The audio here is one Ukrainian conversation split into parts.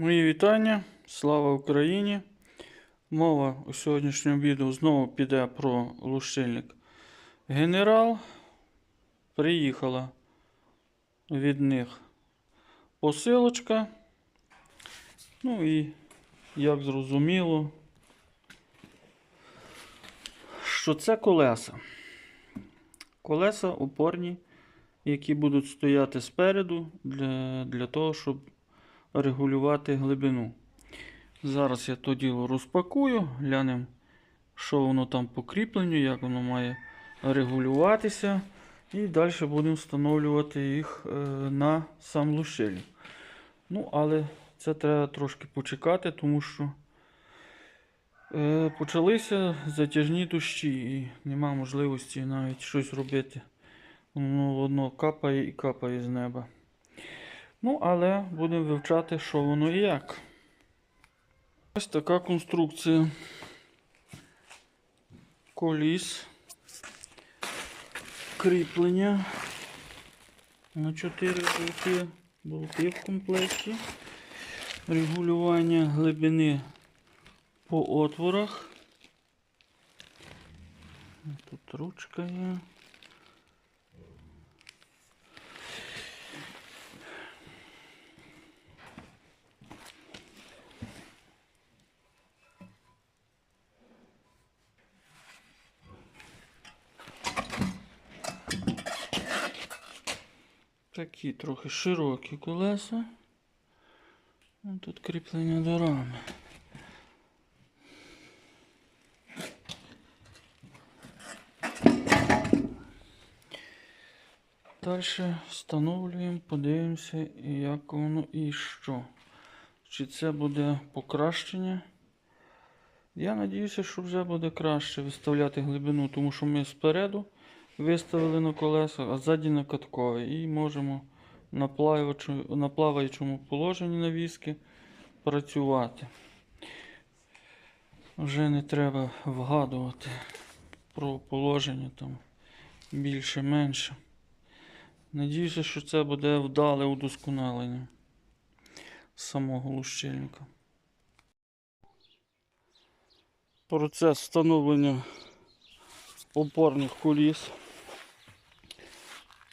Мої вітання, слава Україні. Мова у сьогоднішньому відео знову піде про лущильник. Генерал приїхала від них посилочка. Ну і, як зрозуміло, що це колеса. Колеса опорні, які будуть стояти спереду для, для того, щоб регулювати глибину. Зараз я то діло розпакую, глянемо, що воно там по кріпленню, як воно має регулюватися. І далі будемо встановлювати їх е, на сам лущильник. Ну, але це треба трошки почекати, тому що е, почалися затяжні дощі і нема можливості навіть щось робити. Воно воно капає і капає з неба. Ну, але будемо вивчати, що воно і як. Ось така конструкція. Коліс. Кріплення на 4 болти. Болти в комплекті. Регулювання глибини по отворах. Тут ручка є. Такі трохи широкі колеса. Ну, Тут кріплення до рами. Далі встановлюємо, подивимося, як воно і що. Чи це буде покращення. Я сподіваюся, що вже буде краще виставляти глибину, тому що ми спереду виставили на колеса, а ззаді на каткове. І можемо на, плаваючу- на плаваючому положенні навіски працювати. Вже не треба вгадувати про положення там більше-менше. Надіюся, що це буде вдале удосконалення самого лущильника. Процес встановлення опорних коліс.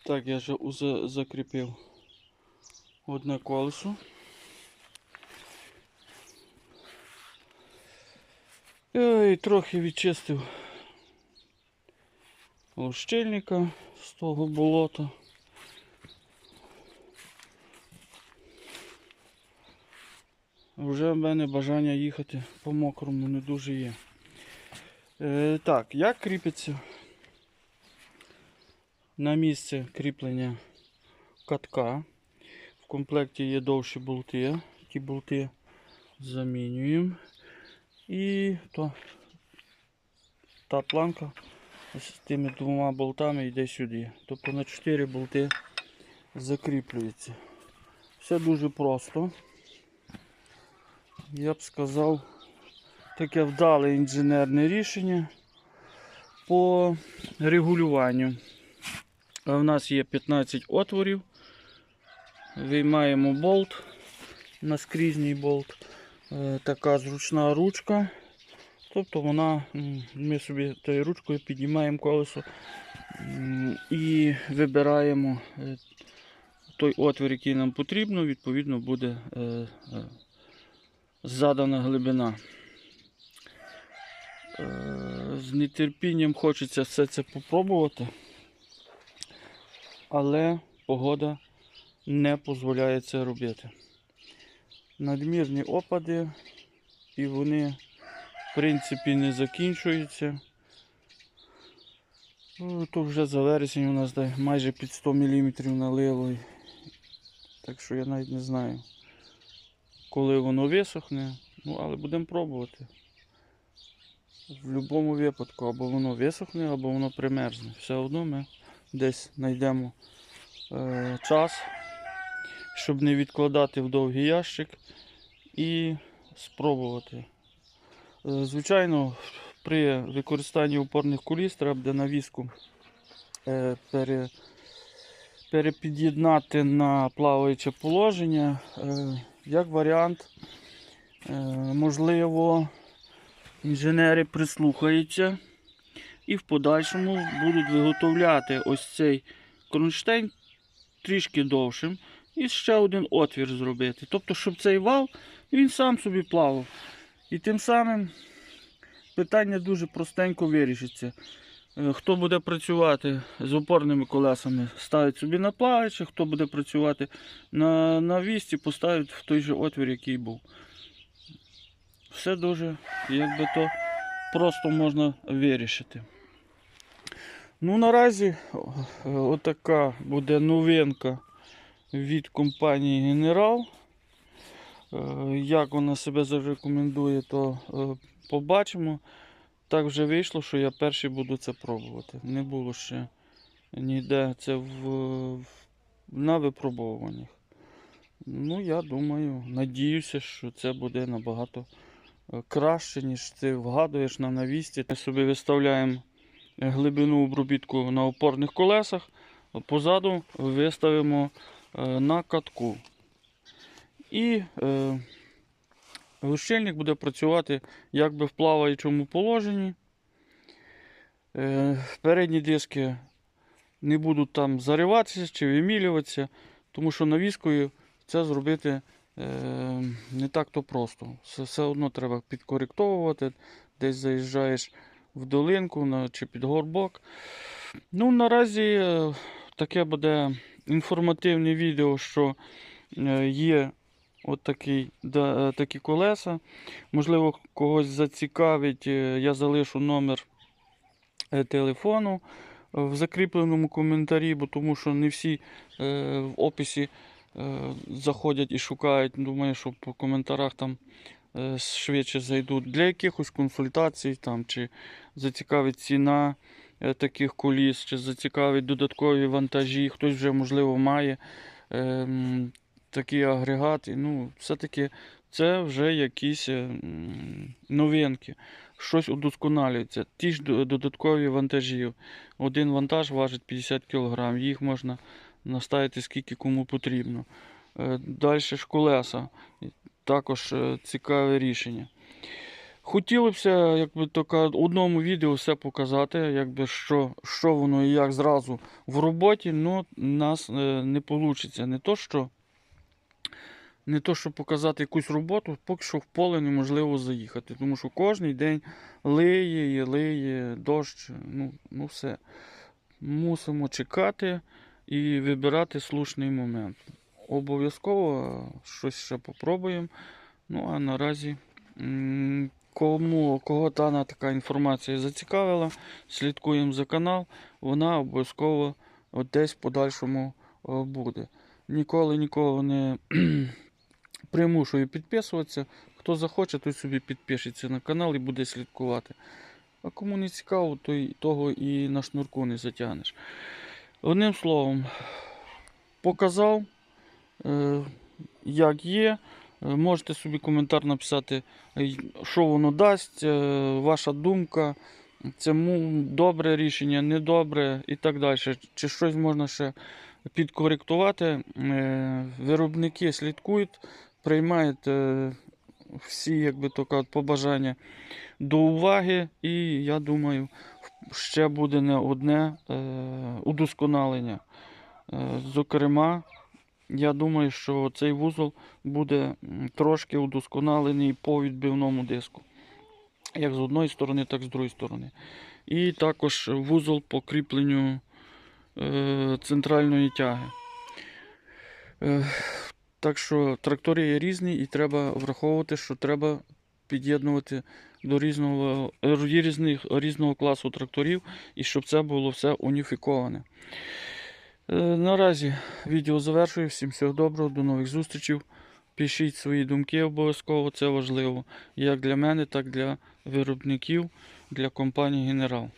Так, я вже закріпив одне колесо. І трохи відчистив лущильника з того болота. Вже в мене бажання їхати по мокрому не дуже є. Е, так, як кріпиться на місце кріплення катка. В комплекті є довші болти. Ті болти замінюємо. І то, та планка з тими двома болтами йде сюди. Тобто на 4 болти закріплюється. Все дуже просто. Я б сказав, таке вдале інженерне рішення по регулюванню. У нас є 15 отворів. Виймаємо болт, наскрізній болт. Е, Така зручна ручка. Тобто вона, ми собі тою ручкою піднімаємо колесо і вибираємо е, той отвір, який нам потрібно, відповідно буде е, задана глибина. З нетерпінням хочеться все це попробувати, але погода не дозволяє це робити. Надмірні опади, і вони, в принципі, не закінчуються. Ну, то вже за вересень у нас майже під 100 мм налило. Так що я навіть не знаю, коли воно висохне. Ну, але будемо пробувати. В будь-якому випадку або воно висохне, або воно примерзне. Все одно ми десь знайдемо е, час, щоб не відкладати в довгий ящик і спробувати. Е, звичайно, при використанні опорних коліс треба буде навіску е, пере, перепід'єднати на плаваюче положення. Як варіант, можливо, інженери прислухаються і в подальшому будуть виготовляти ось цей кронштейн трішки довшим і ще один отвір зробити. Тобто, щоб цей вал він сам собі плавав. І тим самим питання дуже простенько вирішиться. Е, Хто буде працювати з опорними колесами, ставить собі на плаваюче, хто буде працювати на, на вісті, поставить в той же отвір, який був. Все дуже, якби то просто можна вирішити. Ну, наразі отака буде новинка від компанії Генерал. Е, Як вона себе зарекомендує, то е, побачимо. Так вже вийшло, що я перший буду це пробувати. Не було ще ніде це в- на випробовуваннях. Ну, я думаю, надіюся, що це буде набагато е, краще, ніж ти вгадуєш на навісті. Ми собі виставляємо глибину обробітку на опорних колесах, позаду виставимо е, на катку. І е, Глушильник буде працювати якби в плаваючому положенні. Е, Передні диски не будуть там зариватися чи вимілюватися, тому що навіскою це зробити е, не так то просто. Все одно треба підкоректовувати, десь заїжджаєш в долинку чи під горбок. Ну, наразі е, таке буде інформативне відео, що е, є От такий, да, е, такі колеса. Можливо, когось зацікавить, я залишу номер телефону в закріпленому коментарі, бо тому що не всі в описі заходять і шукають. Думаю, що по коментарях там швидше зайдуть. Для якихось консультацій там, чи зацікавить ціна е, таких коліс, чи зацікавить додаткові вантажі, хтось вже, можливо, має. ем, такі агрегати. Ну, все-таки це вже якісь е, новинки. Щось удосконалюється. Ті ж додаткові вантажі. Один вантаж важить 50 кг, їх можна наставити скільки кому потрібно. Далі ж колеса. Також е, цікаве рішення. Хотілося якби в одному відео все показати, якби що, що воно і як зразу в роботі, але нас е, не вийде. Не то, що не то, щоб показати якусь роботу, поки що в поле неможливо заїхати. Тому що кожен день лиє, лиє, дощ, ну, ну все. Мусимо чекати і вибирати слушний момент. Обов'язково щось ще попробуємо. Ну а наразі, кому, кого дана така інформація зацікавила, слідкуємо за канал, вона обов'язково десь в подальшому е, буде. Ніколи нікого не примушую підписуватися. Хто захоче, той собі підпишеться на канал і буде слідкувати. А кому не цікаво, той того і на шнурку не затягнеш. Одним словом, показав, як є. Е, Можете собі коментар написати, е, що воно дасть, е, ваша думка, це добре рішення, недобре і так далі. Чи щось можна ще підкоректувати. Е, Виробники слідкують, приймають е, всі як би то кажуть, побажання до уваги, і я думаю, ще буде не одне е, удосконалення. Е, Зокрема, я думаю, що цей вузол буде трошки удосконалений по відбивному диску. Як з одної сторони, так і з другої сторони. І також вузол по кріпленню е, центральної тяги. Е, Так що трактори є різні і треба враховувати, що треба під'єднувати до різного, е, різних, різного класу тракторів і щоб це було все уніфіковане. Е, Наразі відео завершую. Всім всього доброго, до нових зустрічей. Пишіть свої думки обов'язково, це важливо як для мене, так і для виробників, для компанії Генерал.